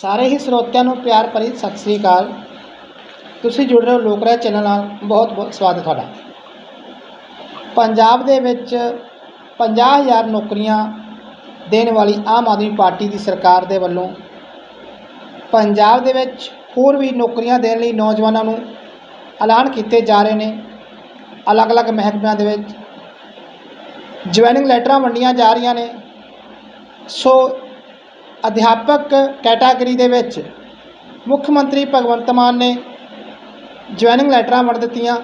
ਸਾਰੇ ਹੀ ਸਰੋਤਿਆਂ ਨੂੰ ਪਿਆਰ ਭਰੀ ਸਤਿ ਸ੍ਰੀ ਅਕਾਲ। ਤੁਸੀਂ ਜੁੜ ਰਹੇ ਹੋ ਲੋਕ ਰਾਏ ਚੈਨਲ ਨਾਲ। ਬਹੁਤ ਬਹੁਤ ਸਵਾਗਤ ਤੁਹਾਡਾ। ਪੰਜਾਬ ਦੇ ਵਿੱਚ 50000 ਨੌਕਰੀਆਂ ਦੇਣ ਵਾਲੀ ਆਮ ਆਦਮੀ ਪਾਰਟੀ ਦੀ ਸਰਕਾਰ ਦੇ ਵੱਲੋਂ ਪੰਜਾਬ ਦੇ ਵਿੱਚ ਹੋਰ ਵੀ ਨੌਕਰੀਆਂ ਦੇਣ ਲਈ ਨੌਜਵਾਨਾਂ ਨੂੰ ਐਲਾਨ ਕੀਤੇ ਜਾ ਰਹੇ ਨੇ। ਅਲੱਗ-ਅਲੱਗ ਮਹਿਕਮਿਆਂ ਦੇ ਵਿੱਚ ਜੁਆਇਨਿੰਗ ਲੈਟਰਾਂ ਵੰਡੀਆਂ ਜਾ ਰਹੀਆਂ ਨੇ। ਸੋ ਅਧਿਆਪਕ ਕੈਟਾਗਰੀ ਦੇ ਵਿੱਚ ਮੁੱਖ ਮੰਤਰੀ ਭਗਵੰਤ ਮਾਨ ਨੇ ਜੁਆਇਨਿੰਗ ਲੈਟਰਾਂ ਵੰਡ ਦਿੱਤੀਆਂ।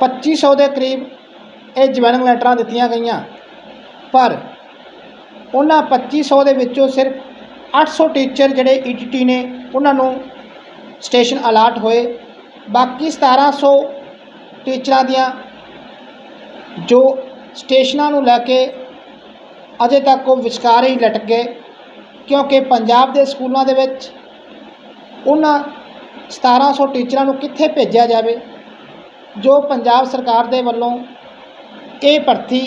2500 ਦੇ ਕਰੀਬ ਇਹ ਜੁਆਇਨਿੰਗ ਲੈਟਰਾਂ ਦਿੱਤੀਆਂ ਗਈਆਂ। ਪਰ ਉਹਨਾਂ 2500 ਦੇ ਵਿੱਚੋਂ ਸਿਰਫ 800 ਟੀਚਰ ਜਿਹੜੇ ਈਟੀਟੀ ਨੇ, ਉਹਨਾਂ ਨੂੰ ਸਟੇਸ਼ਨ ਅਲਾਟ ਹੋਏ। ਬਾਕੀ 1700 ਟੀਚਰਾਂ ਦੀਆਂ ਜੋ ਸਟੇਸ਼ਨਾਂ ਨੂੰ ਲੈ ਕੇ ਅਜੇ ਤੱਕ ਉਹ ਵਿਚਕਾਰ ਹੀ ਲਟਕ ਗਏ, ਕਿਉਂਕਿ ਪੰਜਾਬ ਦੇ ਸਕੂਲਾਂ ਦੇ ਵਿੱਚ ਉਹਨਾਂ 1700 ਟੀਚਰਾਂ ਨੂੰ ਕਿੱਥੇ ਭੇਜਿਆ ਜਾਵੇ, ਜੋ ਪੰਜਾਬ ਸਰਕਾਰ ਦੇ ਵੱਲੋਂ ਇਹ ਭਰਤੀ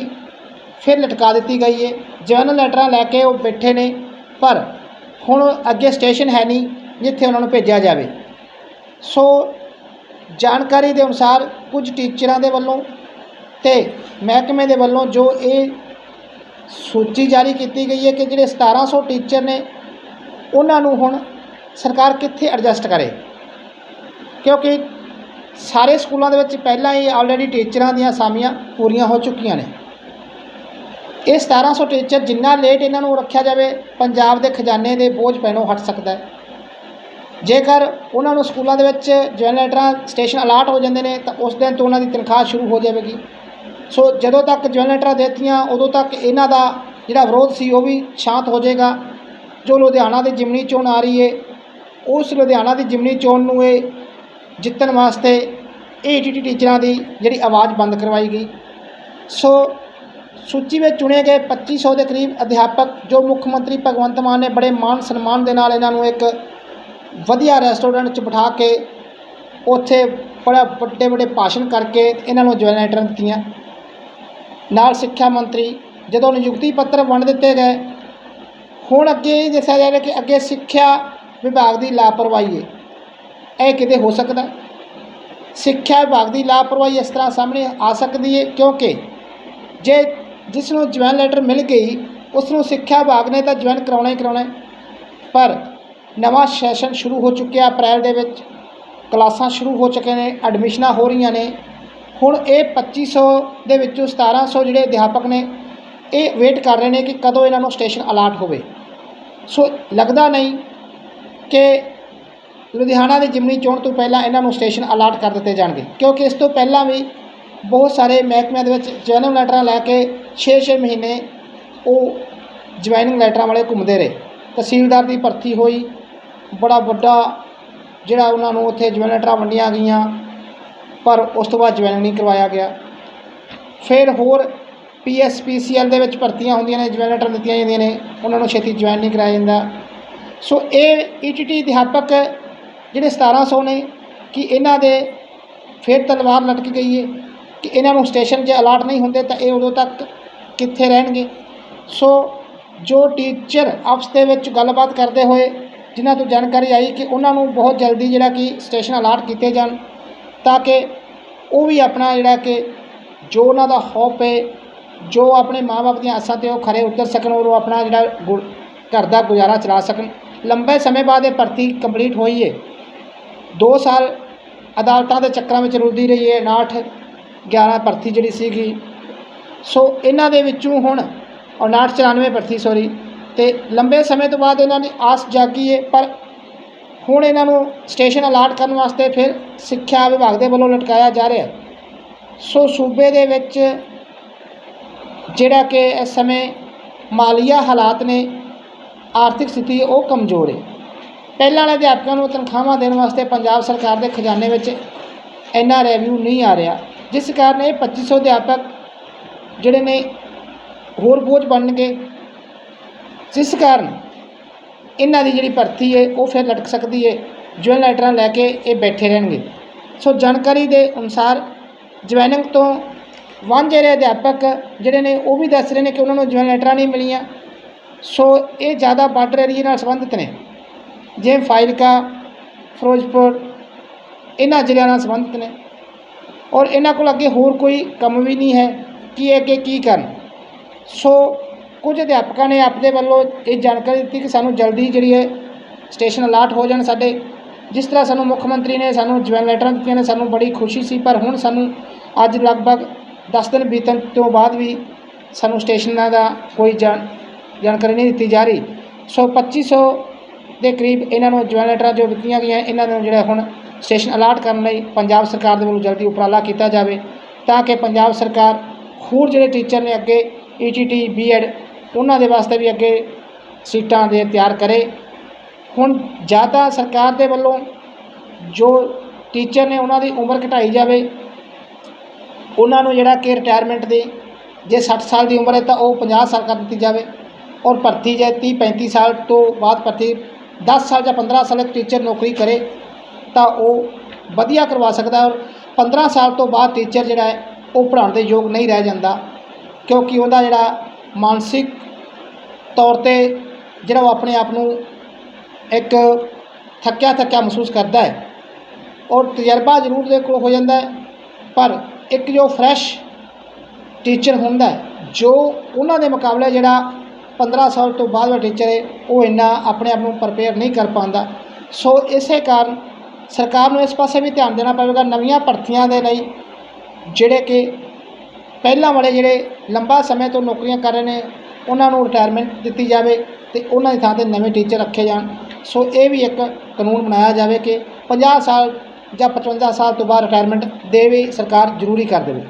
ਫਿਰ ਲਟਕਾ ਦਿੱਤੀ ਗਈ ਹੈ ਜਰਨਲ ਲੈਟਰਾਂ ਲੈ ਕੇ ਉਹ ਬੈਠੇ ਨੇ, ਪਰ ਹੁਣ ਅੱਗੇ ਸਟੇਸ਼ਨ ਹੈ ਨਹੀਂ ਜਿੱਥੇ ਉਹਨਾਂ ਨੂੰ ਭੇਜਿਆ ਜਾਵੇ। ਸੋ ਜਾਣਕਾਰੀ ਦੇ ਅਨੁਸਾਰ ਕੁਝ ਟੀਚਰਾਂ ਦੇ ਵੱਲੋਂ ਤੇ ਮਹਿਕਮੇ ਦੇ ਵੱਲੋਂ ਜੋ ਇਹ ਸੂਚੀ ਜਾਰੀ ਕੀਤੀ ਗਈ ਹੈ ਕਿ ਜਿਹੜੇ 1700 ਟੀਚਰ ਨੇ, ਉਹਨਾਂ ਨੂੰ ਹੁਣ ਸਰਕਾਰ ਕਿੱਥੇ ਐਡਜਸਟ ਕਰੇ? ਕਿਉਂਕਿ ਸਾਰੇ ਸਕੂਲਾਂ ਦੇ ਵਿੱਚ ਪਹਿਲਾਂ ਹੀ ਆਲਰੇਡੀ ਟੀਚਰਾਂ ਦੀਆਂ ਅਸਾਮੀਆਂ ਪੂਰੀਆਂ ਹੋ ਚੁੱਕੀਆਂ ਨੇ। ਇਹ 1700 ਟੀਚਰ ਜਿੰਨਾ ਲੇਟ ਇਹਨਾਂ ਨੂੰ ਰੱਖਿਆ ਜਾਵੇ, ਪੰਜਾਬ ਦੇ ਖਜ਼ਾਨੇ ਦੇ ਬੋਝ ਪੈਣੋਂ ਹਟ ਸਕਦਾ ਹੈ। ਜੇਕਰ ਉਹਨਾਂ ਨੂੰ ਸਕੂਲਾਂ ਦੇ ਵਿੱਚ ਜਨਰੇਟਰਾਂ ਸਟੇਸ਼ਨ ਅਲਾਟ ਹੋ ਜਾਂਦੇ ਨੇ, ਤਾਂ ਉਸ ਦਿਨ ਤੋਂ ਉਹਨਾਂ ਦੀ ਤਨਖਾਹ ਸ਼ੁਰੂ ਹੋ ਜਾਵੇਗੀ। ਸੋ ਜਦੋਂ ਤੱਕ ਜਨਰੇਟਰਾਂ ਦੇਤੀਆਂ, ਉਦੋਂ ਤੱਕ ਇਹਨਾਂ ਦਾ ਜਿਹੜਾ ਵਿਰੋਧ ਸੀ, ਉਹ ਵੀ ਸ਼ਾਂਤ ਹੋ ਜਾਏਗਾ। ਜੋ ਲੁਧਿਆਣਾ ਦੀ ਜਿਮਨੀ ਚੋਣ ਆ ਰਹੀ ਹੈ ਉਸ ਲੁਧਿਆਣਾ ਦੀ ਜਿਮਨੀ ਚੋਣ ਨੂੰ ਇਹ ਜਿੱਤਣ ਵਾਸਤੇ ਇਹ ਟੀਚਰਾਂ ਦੀ ਜਿਹੜੀ ਆਵਾਜ਼ ਬੰਦ ਕਰਵਾਈ ਗਈ। ਸੋ ਸੂਚੀ ਵਿੱਚ ਚੁਣੇ ਗਏ 2500 ਦੇ ਕਰੀਬ ਅਧਿਆਪਕ, ਜੋ ਮੁੱਖ ਮੰਤਰੀ ਭਗਵੰਤ ਮਾਨ ਨੇ ਬੜੇ ਮਾਣ ਸਨਮਾਨ ਦੇ ਨਾਲ ਇਹਨਾਂ ਨੂੰ ਇੱਕ ਵਧੀਆ ਰੈਸਟੋਰੈਂਟ 'ਚ ਬਿਠਾ ਕੇ ਉੱਥੇ ਬੜਾ ਵੱਡੇ ਵੱਡੇ ਭਾਸ਼ਣ ਕਰਕੇ ਇਹਨਾਂ ਨੂੰ ਜਨਰੇਟਰ ਦਿੱਤੀਆਂ। ਨਾਲ ਸਿੱਖਿਆ ਮੰਤਰੀ, ਜਦੋਂ ਨਿਯੁਕਤੀ ਪੱਤਰ ਵੰਡ ਦਿੱਤੇ ਗਏ, ਹੁਣ ਅੱਗੇ ਇਹ ਦੱਸਿਆ ਜਾ ਰਿਹਾ ਕਿ ਅੱਗੇ ਸਿੱਖਿਆ ਵਿਭਾਗ ਦੀ ਲਾਪਰਵਾਹੀ ਹੈ। ਇਹ ਕਿਤੇ ਹੋ ਸਕਦਾ ਸਿੱਖਿਆ ਵਿਭਾਗ ਦੀ ਲਾਪਰਵਾਹੀ ਇਸ ਤਰ੍ਹਾਂ ਸਾਹਮਣੇ ਆ ਸਕਦੀ ਹੈ, ਕਿਉਂਕਿ ਜੇ ਜਿਸ ਨੂੰ ਜੁਆਇਨ ਲੈਟਰ ਮਿਲ ਗਈ ਉਸ ਨੂੰ ਸਿੱਖਿਆ ਵਿਭਾਗ ਨੇ ਤਾਂ ਜੁਆਇਨ ਕਰਾਉਣਾ ਹੀ ਕਰਾਉਣਾ ਪਰ ਨਵਾਂ ਸੈਸ਼ਨ ਸ਼ੁਰੂ ਹੋ ਚੁੱਕਿਆ ਅਪ੍ਰੈਲ ਦੇ ਵਿੱਚ, ਕਲਾਸਾਂ ਸ਼ੁਰੂ ਹੋ ਚੁੱਕੇ ਨੇ, ਐਡਮਿਸ਼ਨਾਂ ਹੋ ਰਹੀਆਂ ਨੇ ਹੁਣ ਇਹ 2500 ਦੇ ਵਿੱਚੋਂ 1700 ਜਿਹੜੇ ਅਧਿਆਪਕ ਨੇ, ਇਹ ਵੇਟ ਕਰ ਰਹੇ ਨੇ ਕਿ ਕਦੋਂ ਇਹਨਾਂ ਨੂੰ ਸਟੇਸ਼ਨ ਅਲਾਟ ਹੋਵੇ। ਸੋ ਲੱਗਦਾ ਨਹੀਂ ਕਿ ਲੁਧਿਆਣਾ ਦੀ ਜਿਮਨੀ ਚੋਣ ਤੋਂ ਪਹਿਲਾਂ ਇਹਨਾਂ ਨੂੰ ਸਟੇਸ਼ਨ ਅਲਾਟ ਕਰ ਦਿੱਤੇ ਜਾਣਗੇ, ਕਿਉਂਕਿ ਇਸ ਤੋਂ ਪਹਿਲਾਂ ਵੀ ਬਹੁਤ ਸਾਰੇ ਮਹਿਕਮਿਆਂ ਦੇ ਵਿੱਚ ਜੁਆਇਨਿੰਗ ਲੈਟਰਾਂ ਲੈ ਕੇ 6-6 ਮਹੀਨੇ ਉਹ ਜੁਆਇਨਿੰਗ ਲੈਟਰਾਂ ਵਾਲੇ ਘੁੰਮਦੇ ਰਹੇ। ਤਹਿਸੀਲਦਾਰ ਦੀ ਭਰਤੀ ਹੋਈ, ਬੜਾ ਵੱਡਾ ਜਿਹੜਾ ਉਹਨਾਂ ਨੂੰ ਉੱਥੇ ਜੁਆਇਨ ਲੈਟਰਾਂ ਵੰਡੀਆਂ ਗਈਆਂ ਪਰ ਉਸ ਤੋਂ ਬਾਅਦ ਜੁਆਇਨ ਨਹੀਂ ਕਰਵਾਇਆ ਗਿਆ। ਫਿਰ ਹੋਰ ਪੀਐਸਪੀਸੀਐਲ ਦੇ ਵਿੱਚ ਭਰਤੀਆਂ ਹੁੰਦੀਆਂ ਨੇ ਜੁਆਇਨ ਦਿੱਤੀਆਂ ਜਾਂਦੀਆਂ ਨੇ, ਉਹਨਾਂ ਨੂੰ ਛੇਤੀ ਜੁਆਇਨ ਨਹੀਂ ਕਰਾਇਆ ਜਾਂਦਾ। ਸੋ ਇਹ ਈਟੀਟੀ ਅਧਿਆਪਕ ਜਿਹੜੇ 1700 ਨੇ, ਕਿ ਇਹਨਾਂ ਦੇ ਫਿਰ ਤਲਵਾਰ ਲਟਕ ਗਈ ਹੈ ਕਿ ਇਹਨਾਂ ਨੂੰ ਸਟੇਸ਼ਨ 'ਚ ਅਲਾਟ ਨਹੀਂ ਹੁੰਦੇ, ਤਾਂ ਇਹ ਉਦੋਂ ਤੱਕ ਕਿੱਥੇ ਰਹਿਣਗੇ? ਸੋ ਜੋ ਟੀਚਰ ਆਪਸ ਦੇ ਵਿੱਚ ਗੱਲਬਾਤ ਕਰਦੇ ਹੋਏ, ਜਿਨ੍ਹਾਂ ਤੋਂ ਜਾਣਕਾਰੀ ਆਈ ਕਿ ਉਹਨਾਂ ਨੂੰ ਬਹੁਤ ਜਲਦੀ ਜਿਹੜਾ ਕਿ ਸਟੇਸ਼ਨ ਅਲਾਟ ਕੀਤੇ ਜਾਣ ਤਾਂ ਕਿ ਉਹ ਵੀ ਆਪਣਾ ਜਿਹੜਾ ਕਿ ਜੋ ਉਹਨਾਂ ਦਾ ਹੋਪ ਹੈ, ਜੋ ਆਪਣੇ ਮਾਪੇ ਦੀਆਂ ਆਸਾਂ ਤੇ ਉਹ ਖਰੇ ਉਤਰ ਸਕਣ ਔਰ ਉਹ ਆਪਣਾ ਜਿਹੜਾ ਗੁ- ਘਰ ਦਾ ਗੁਜ਼ਾਰਾ ਚਲਾ ਸਕਣ। ਲੰਬੇ ਸਮੇਂ ਬਾਅਦ ਇਹ ਭਰਤੀ ਕੰਪਲੀਟ ਹੋਈ ਹੈ 2 ਸਾਲ ਅਦਾਲਤਾਂ ਦੇ ਚੱਕਰਾਂ ਵਿੱਚ ਰੁਲਦੀ ਰਹੀ ਹੈ 59 11 ਭਰਤੀ ਜਿਹੜੀ ਸੀਗੀ। ਸੋ ਇਹਨਾਂ ਦੇ ਵਿੱਚੋਂ ਹੁਣ 59 94 ਭਰਤੀ ਸੌਰੀ ਤੇ ਲੰਬੇ ਸਮੇਂ ਤੋਂ ਬਾਅਦ ਇਹਨਾਂ ਦੀ ਆਸ ਜਾਗੀ ਹੈ ਪਰ ਹੁਣ ਇਹਨਾਂ ਨੂੰ ਸਟੇਸ਼ਨ ਅਲਾਟ ਕਰਨ ਵਾਸਤੇ ਫਿਰ ਸਿੱਖਿਆ ਵਿਭਾਗ ਦੇ ਵੱਲੋਂ ਲਟਕਾਇਆ ਜਾ ਰਿਹਾ। ਸੋ ਸੂਬੇ ਦੇ ਵਿੱਚ ਜਿਹੜਾ ਕਿ ਇਸ ਸਮੇਂ ਮਾਲੀਆ ਹਾਲਾਤ ਨੇ, ਆਰਥਿਕ ਸਥਿਤੀ ਉਹ ਕਮਜ਼ੋਰ ਹੈ। ਪਹਿਲਾਂ ਵਾਲੇ ਅਧਿਆਪਕਾਂ ਨੂੰ ਤਨਖਾਹਾਂ ਦੇਣ ਵਾਸਤੇ ਪੰਜਾਬ ਸਰਕਾਰ ਦੇ ਖਜ਼ਾਨੇ ਵਿੱਚ ਇੰਨਾ ਰੈਵਨਿਊ ਨਹੀਂ ਆ ਰਿਹਾ, ਜਿਸ ਕਾਰਨ ਇਹ 2500 ਅਧਿਆਪਕ ਜਿਹੜੇ ਨੇ ਹੋਰ ਬੋਝ ਬਣਨਗੇ। ਜਿਸ ਕਾਰਨ ਇਹਨਾਂ ਦੀ ਜਿਹੜੀ ਭਰਤੀ ਹੈ, ਉਹ ਫਿਰ ਲਟਕ ਸਕਦੀ ਹੈ। ਜੁਆਇਨ ਲੈਟਰਾਂ ਲੈ ਕੇ ਇਹ ਬੈਠੇ ਰਹਿਣਗੇ। ਸੋ ਜਾਣਕਾਰੀ ਦੇ ਅਨੁਸਾਰ ਜੁਆਇਨਿੰਗ ਤੋਂ ਵਾਂਝੇ ਰਹੇ ਅਧਿਆਪਕ ਜਿਹੜੇ ਨੇ, ਉਹ ਵੀ ਦੱਸ ਰਹੇ ਨੇ ਕਿ ਉਹਨਾਂ ਨੂੰ ਜੁਆਇਨ ਲੈਟਰਾਂ ਨਹੀਂ ਮਿਲੀਆਂ। ਸੋ ਇਹ ਜ਼ਿਆਦਾ ਬਾਰਡਰ ਏਰੀਏ ਨਾਲ ਸੰਬੰਧਿਤ ਨੇ। ਜਿਵੇਂ ਫਾਜ਼ਿਲਕਾ ਫਿਰੋਜ਼ਪੁਰ, ਇਹਨਾਂ ਜ਼ਿਲ੍ਹਿਆਂ ਨਾਲ ਸੰਬੰਧਿਤ ਨੇ। ਔਰ ਇਹਨਾਂ ਕੋਲ ਅੱਗੇ ਹੋਰ ਕੋਈ ਕੰਮ ਵੀ ਨਹੀਂ ਹੈ ਕਿ ਇਹ ਅੱਗੇ ਕੀ ਕਰਨ। ਸੋ ਕੁਝ ਅਧਿਆਪਕਾਂ ਨੇ ਆਪਦੇ ਵੱਲੋਂ ਇਹ ਜਾਣਕਾਰੀ ਦਿੱਤੀ ਕਿ ਸਾਨੂੰ ਜਲਦੀ ਜਿਹੜੀ ਹੈ ਸਟੇਸ਼ਨ ਅਲਾਟ ਹੋ ਜਾਣ ਸਾਡੇ। ਜਿਸ ਤਰ੍ਹਾਂ ਸਾਨੂੰ ਮੁੱਖ ਮੰਤਰੀ ਨੇ ਸਾਨੂੰ ਜੁਆਇਨ ਲੈਟਰਾਂ ਦਿੱਤੀਆਂ ਨੇ, ਸਾਨੂੰ ਬੜੀ ਖੁਸ਼ੀ ਸੀ, ਪਰ ਹੁਣ ਸਾਨੂੰ ਅੱਜ ਲਗਭਗ 10 ਦਿਨ ਬੀਤਣ ਤੋਂ ਬਾਅਦ ਵੀ ਸਾਨੂੰ ਸਟੇਸ਼ਨਾਂ ਦਾ ਕੋਈ ਜਾਣ, ਜਾਣਕਾਰੀ ਨਹੀਂ ਦਿੱਤੀ ਜਾ ਰਹੀ। ਸੋ 2500 ਦੇ ਕਰੀਬ ਇਹਨਾਂ ਨੂੰ ਜੁਆਇਨ ਲੈਟਰਾਂ ਜੋ ਦਿੱਤੀਆਂ ਗਈਆਂ, ਇਹਨਾਂ ਨੂੰ ਜਿਹੜਾ ਹੁਣ ਸਟੇਸ਼ਨ ਅਲਾਟ ਕਰਨ ਲਈ ਪੰਜਾਬ ਸਰਕਾਰ ਦੇ ਵੱਲੋਂ ਜਲਦੀ ਉਪਰਾਲਾ ਕੀਤਾ ਜਾਵੇ, ਤਾਂ ਕਿ ਪੰਜਾਬ ਸਰਕਾਰ ਹੋਰ ਜਿਹੜੇ ਟੀਚਰ ਨੇ ਅੱਗੇ ਈਟੀਟੀ ਬੀਐਡ ਉਹਨਾਂ ਦੇ ਵਾਸਤੇ ਵੀ ਅੱਗੇ ਸੀਟਾਂ ਦੇ ਤਿਆਰ ਕਰੇ। ਹੁਣ ਜ਼ਿਆਦਾ ਸਰਕਾਰ ਦੇ ਵੱਲੋਂ ਜੋ ਟੀਚਰ ਨੇ ਉਹਨਾਂ ਦੀ ਉਮਰ ਘਟਾਈ ਜਾਵੇ, ਉਹਨਾਂ ਨੂੰ ਜਿਹੜਾ ਕਿ ਰਿਟਾਇਰਮੈਂਟ ਦੇ ਜੇ 60 ਸਾਲ ਦੀ ਉਮਰ ਹੈ ਤਾਂ ਉਹ 50 ਸਾਲ ਕਰ ਦਿੱਤੀ ਜਾਵੇ ਔਰ ਭਰਤੀ ਜੇ 30 35 ਸਾਲ ਤੋਂ ਬਾਅਦ ਭਰਤੀ 10 ਸਾਲ ਜਾਂ 15 ਸਾਲ ਇੱਕ ਟੀਚਰ ਨੌਕਰੀ ਕਰੇ ਤਾਂ ਉਹ ਵਧੀਆ ਕਰਵਾ ਸਕਦਾ ਔਰ 15 ਸਾਲ ਤੋਂ ਬਾਅਦ ਟੀਚਰ ਜਿਹੜਾ ਹੈ ਉਹ ਪੜ੍ਹਾਉਣ ਦੇ ਯੋਗ ਨਹੀਂ ਰਹਿ ਜਾਂਦਾ ਕਿਉਂਕਿ ਉਹਦਾ ਜਿਹੜਾ ਮਾਨਸਿਕ ਤੌਰ ਤੇ ਜਿਹੜਾ ਉਹ ਆਪਣੇ ਆਪ ਨੂੰ ਇੱਕ ਥੱਕਿਆ ਥੱਕਿਆ ਮਹਿਸੂਸ ਕਰਦਾ ਹੈ। ਔਰ ਤਜਰਬਾ ਜ਼ਰੂਰ ਦੇ ਕੋਲ ਹੋ ਜਾਂਦਾ ਹੈ, ਪਰ ਇੱਕ ਜੋ ਫਰੈਸ਼ ਟੀਚਰ ਹੁੰਦਾ ਜੋ ਉਹਨਾਂ ਦੇ ਮੁਕਾਬਲੇ ਜਿਹੜਾ 15 ਸਾਲ ਤੋਂ ਬਾਅਦ ਦਾ ਟੀਚਰ ਹੈ, ਉਹ ਇੰਨਾ ਆਪਣੇ ਆਪ ਨੂੰ ਪ੍ਰਪੇਅਰ ਨਹੀਂ ਕਰ ਪਾਉਂਦਾ। ਸੋ ਇਸੇ ਕਾਰਨ ਸਰਕਾਰ ਨੂੰ ਇਸ ਪਾਸੇ ਵੀ ਧਿਆਨ ਦੇਣਾ ਪਵੇਗਾ, ਨਵੀਆਂ ਭਰਤੀਆਂ ਦੇ ਲਈ, ਜਿਹੜੇ ਕਿ ਪਹਿਲਾਂ ਵਾਲੇ ਜਿਹੜੇ ਲੰਬਾ ਸਮੇਂ ਤੋਂ ਨੌਕਰੀਆਂ ਕਰ ਰਹੇ ਨੇ ਉਹਨਾਂ ਨੂੰ ਰਿਟਾਇਰਮੈਂਟ ਦਿੱਤੀ ਜਾਵੇ ਅਤੇ ਉਹਨਾਂ ਦੀ ਥਾਂ ਤੇ ਨਵੇਂ ਟੀਚਰ ਰੱਖੇ ਜਾਣ। ਸੋ ਇਹ ਵੀ ਇੱਕ ਕਾਨੂੰਨ ਬਣਾਇਆ ਜਾਵੇ ਕਿ 50 ਸਾਲ ਜਾਂ 55 ਸਾਲ ਤੋਂ ਬਾਅਦ ਰਿਟਾਇਰਮੈਂਟ ਦੇਵੇ, ਸਰਕਾਰ ਜ਼ਰੂਰੀ ਕਰ ਦੇਵੇ।